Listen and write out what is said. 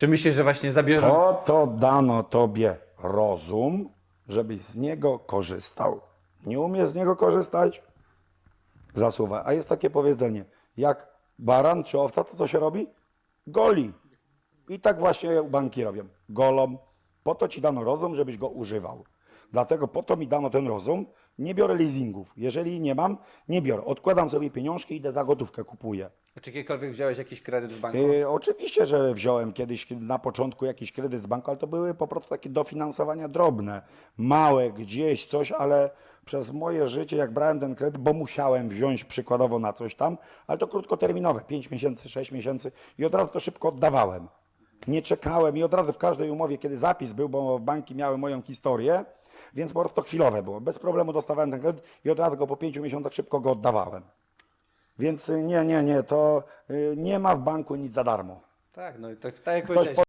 Czy myślisz, że właśnie zabierze... Po to dano tobie rozum, żebyś z niego korzystał. Nie umiesz z niego korzystać? Zasuwa. A jest takie powiedzenie, jak baran czy owca, to co się robi? Goli. I tak właśnie banki robią. Golą. Po to ci dano rozum, żebyś go używał. Dlatego po to mi dano ten rozum. Nie biorę leasingów. Jeżeli nie mam, nie biorę. Odkładam sobie pieniążki, idę za gotówkę, kupuję. Czy kiedykolwiek wziąłeś jakiś kredyt w banku? E, oczywiście, że wziąłem kiedyś na początku jakiś kredyt z banku, ale to były po prostu takie dofinansowania drobne, małe, gdzieś coś, ale przez moje życie, jak brałem ten kredyt, bo musiałem wziąć przykładowo na coś tam, ale to krótkoterminowe, 5 miesięcy, 6 miesięcy i od razu to szybko oddawałem. Nie czekałem i od razu w każdej umowie, kiedy zapis był, bo banki miały moją historię, więc po prostu to chwilowe było. Bez problemu dostawałem ten kredyt i od razu go po 5 miesiącach szybko go oddawałem. Więc y, nie, nie, nie, to y, nie ma w banku nic za darmo. Tak, no i tak, tak jak Ktoś powiedziałeś.